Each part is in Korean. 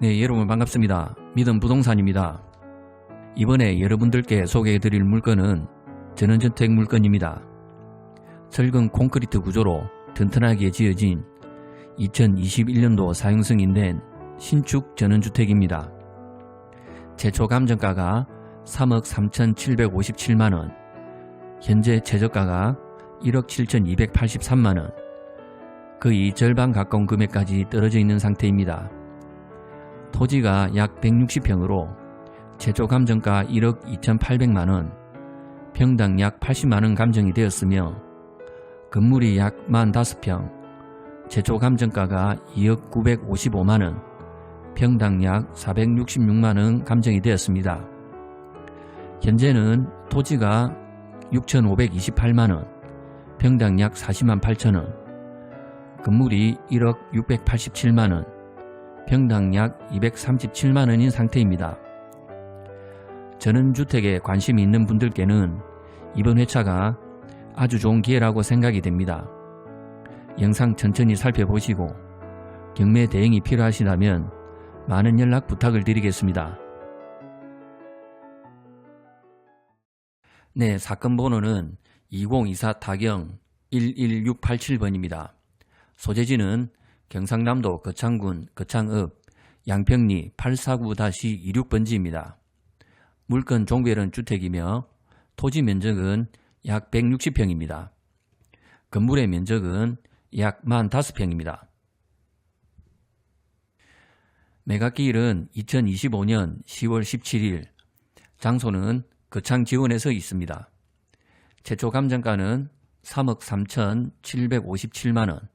네, 여러분 반갑습니다. 믿음 부동산입니다. 이번에 여러분들께 소개해 드릴 물건은 전원주택 물건입니다. 철근 콘크리트 구조로 튼튼하게 지어진 2021년도 사용 승인 된 신축 전원주택입니다. 최초 감정가가 3억 3,757만원, 현재 최저가가 1억 7,283만원, 거의 절반 가까운 금액까지 떨어져 있는 상태입니다. 토지가 약 160평으로 최초 감정가 1억 2,800만원, 평당 약 80만원 감정이 되었으며 건물이 약 45평, 최초 감정가가 2억 955만원, 평당 약 466만원 감정이 되었습니다. 현재는 토지가 6,528만원, 평당 약 40만 8천원, 건물이 1억 687만원, 평당 약 237만 원인 상태입니다. 전원주택에 관심이 있는 분들께는 이번 회차가 아주 좋은 기회라고 생각이 됩니다. 영상 천천히 살펴보시고 경매 대행이 필요하시다면 많은 연락 부탁을 드리겠습니다. 네, 사건 번호는 2024 타경 11687번입니다. 소재지는 경상남도 거창군 거창읍 양평리 849-26번지입니다. 물건 종별은 주택이며 토지 면적은 약 160평입니다. 건물의 면적은 약 45평입니다. 매각기일은 2025년 10월 17일, 장소는 거창 지원에서 있습니다. 최초 감정가는 3억 3,757만원,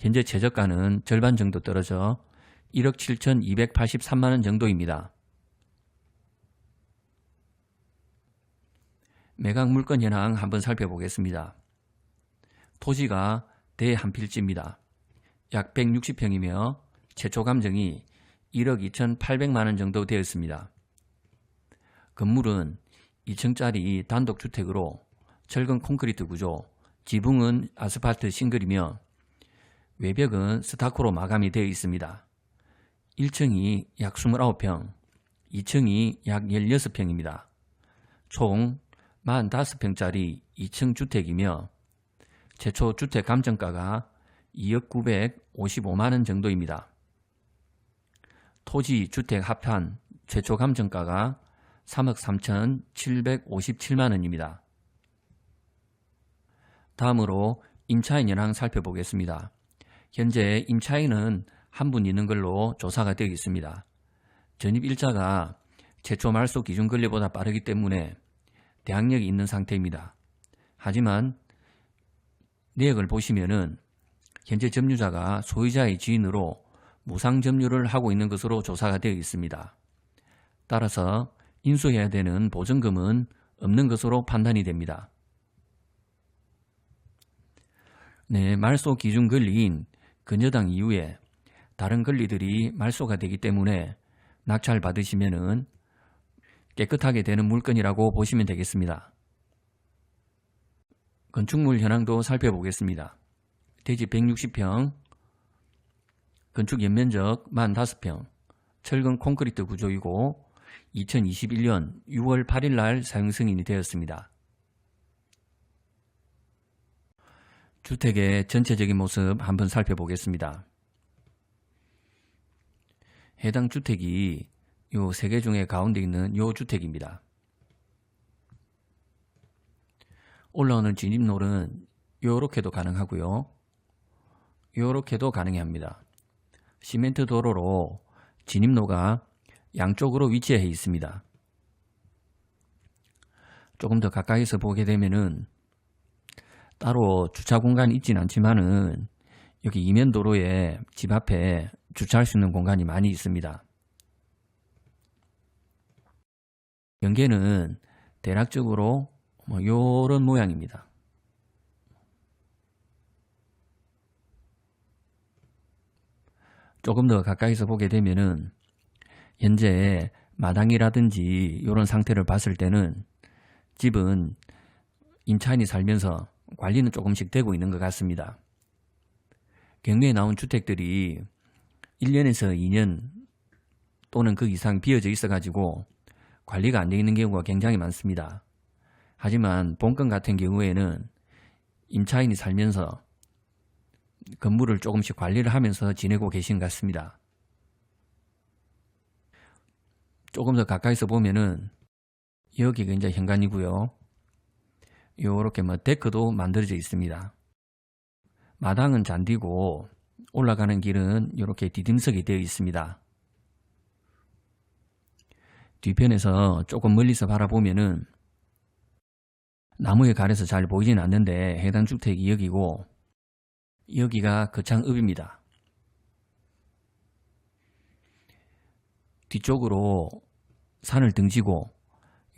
현재 최저가는 절반 정도 떨어져 1억 7,283만 원 정도입니다. 매각 물건 현황 한번 살펴보겠습니다. 토지가 대한필지입니다. 약 160평이며 최초 감정이 1억 2,800만 원 정도 되었습니다. 건물은 2층짜리 단독주택으로 철근 콘크리트 구조, 지붕은 아스팔트 싱글이며 외벽은 스타코로 마감이 되어 있습니다. 1층이 약 29평, 2층이 약 16평입니다. 총 45평짜리 2층 주택이며 최초 주택 감정가가 2억 955만원 정도입니다. 토지 주택 합판 최초 감정가가 3억 3,757만원입니다. 다음으로 임차인 현황 살펴보겠습니다. 현재 임차인은 한 분 있는 걸로 조사가 되어 있습니다. 전입 일자가 최초 말소 기준 권리보다 빠르기 때문에 대항력이 있는 상태입니다. 하지만 내역을 보시면은 현재 점유자가 소유자의 지인으로 무상 점유를 하고 있는 것으로 조사가 되어 있습니다. 따라서 인수해야 되는 보증금은 없는 것으로 판단이 됩니다. 네, 말소 기준 권리인 근저당 이후에 다른 권리들이 말소가 되기 때문에 낙찰 받으시면은 깨끗하게 되는 물건이라고 보시면 되겠습니다. 건축물 현황도 살펴보겠습니다. 대지 160평, 건축 연면적 45평, 철근 콘크리트 구조이고 2021년 6월 8일 날 사용 승인이 되었습니다. 주택의 전체적인 모습 한번 살펴보겠습니다. 해당 주택이 요 세 개 중에 가운데 있는 요 주택입니다. 올라오는 진입로는 요렇게도 가능하고요. 요렇게도 가능합니다. 시멘트 도로로 진입로가 양쪽으로 위치해 있습니다. 조금 더 가까이서 보게 되면은 따로 주차 공간이 있지는 않지만은 여기 이면 도로에 집 앞에 주차할 수 있는 공간이 많이 있습니다. 연계는 대략적으로 뭐 요런 모양입니다. 조금 더 가까이서 보게 되면은 현재 마당이라든지 이런 상태를 봤을 때는 집은 임차인이 살면서 관리는 조금씩 되고 있는 것 같습니다. 경매에 나온 주택들이 1년에서 2년 또는 그 이상 비어져 있어가지고 관리가 안 되어 있는 경우가 굉장히 많습니다. 하지만 본건 같은 경우에는 임차인이 살면서 건물을 조금씩 관리를 하면서 지내고 계신 것 같습니다. 조금 더 가까이서 보면은 여기가 이제 현관이고요. 요렇게 뭐 데크도 만들어져 있습니다. 마당은 잔디고 올라가는 길은 이렇게 디딤석이 되어 있습니다. 뒤편에서 조금 멀리서 바라보면은 나무에 가려서 잘 보이진 않는데 해당 주택이 여기고 여기가 거창읍입니다. 뒤쪽으로 산을 등지고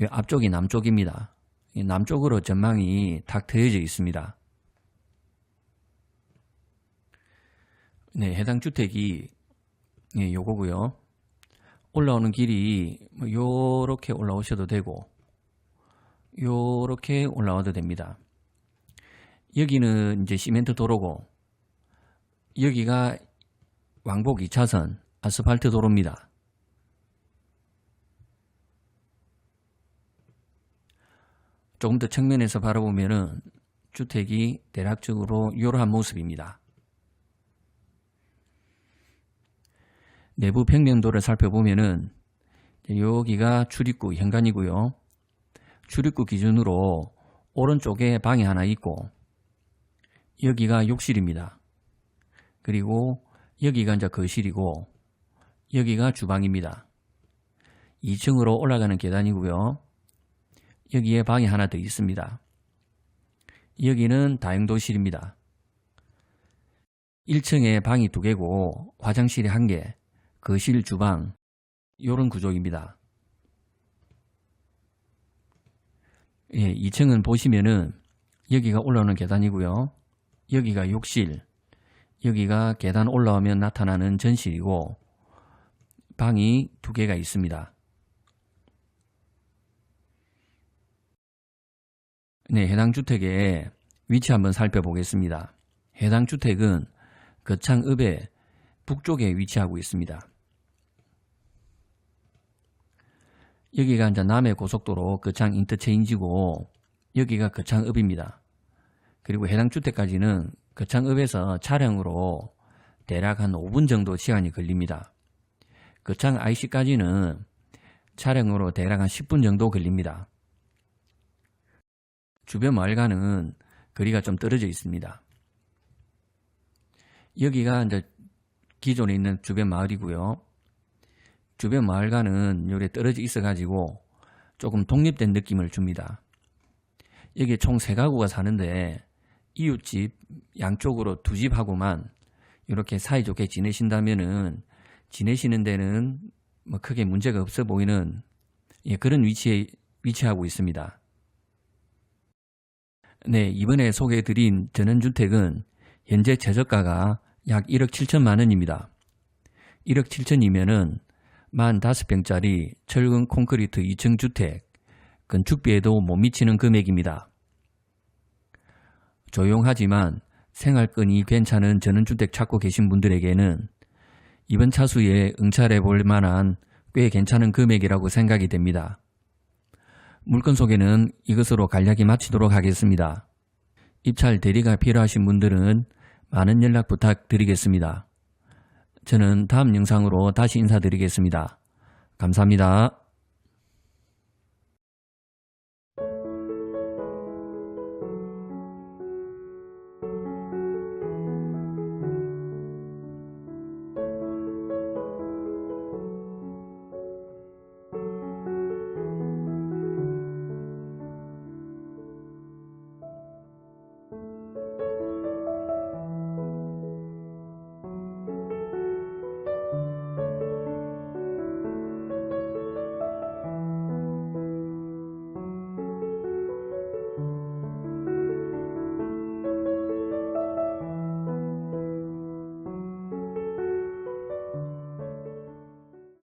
이 앞쪽이 남쪽입니다. 이 남쪽으로 전망이 탁 트여져 있습니다. 네, 해당 주택이 예, 요거고요. 올라오는 길이 뭐 요렇게 올라오셔도 되고 요렇게 올라와도 됩니다. 여기는 이제 시멘트 도로고 여기가 왕복 2차선 아스팔트 도로입니다. 조금 더 측면에서 바라보면은 주택이 대략적으로 이러한 모습입니다. 내부 평면도를 살펴보면은 여기가 출입구 현관이고요. 출입구 기준으로 오른쪽에 방이 하나 있고 여기가 욕실입니다. 그리고 여기가 이제 거실이고 여기가 주방입니다. 2층으로 올라가는 계단이고요. 여기에 방이 하나 더 있습니다. 여기는 다용도실입니다. 1층에 방이 두 개고 화장실이 한 개, 거실, 주방 이런 구조입니다. 예, 2층은 보시면은 여기가 올라오는 계단이고요. 여기가 욕실, 여기가 계단 올라오면 나타나는 전실이고 방이 두 개가 있습니다. 네, 해당 주택의 위치 한번 살펴보겠습니다. 해당 주택은 거창읍의 북쪽에 위치하고 있습니다. 여기가 이제 남해 고속도로 거창 인터체인지고 여기가 거창읍입니다. 그리고 해당 주택까지는 거창읍에서 차량으로 대략 한 5분 정도 시간이 걸립니다. 거창 IC까지는 차량으로 대략 한 10분 정도 걸립니다. 주변 마을과는 거리가 좀 떨어져 있습니다. 여기가 이제 기존에 있는 주변 마을이고요. 주변 마을과는 요래 떨어져 있어 가지고 조금 독립된 느낌을 줍니다. 여기 총 세 가구가 사는데 이웃집 양쪽으로 두 집하고만 이렇게 사이좋게 지내신다면은 지내시는 데는 뭐 크게 문제가 없어 보이는 예, 그런 위치에 위치하고 있습니다. 네, 이번에 소개해드린 전원주택은 현재 최저가가 약 1억 7천만 원입니다. 1억 7천이면은 만 5평짜리 철근 콘크리트 2층 주택, 건축비에도 못 미치는 금액입니다. 조용하지만 생활권이 괜찮은 전원주택 찾고 계신 분들에게는 이번 차수에 응찰해 볼 만한 꽤 괜찮은 금액이라고 생각이 됩니다. 물건 소개는 이것으로 간략히 마치도록 하겠습니다. 입찰 대리가 필요하신 분들은 많은 연락 부탁드리겠습니다. 저는 다음 영상으로 다시 인사드리겠습니다. 감사합니다.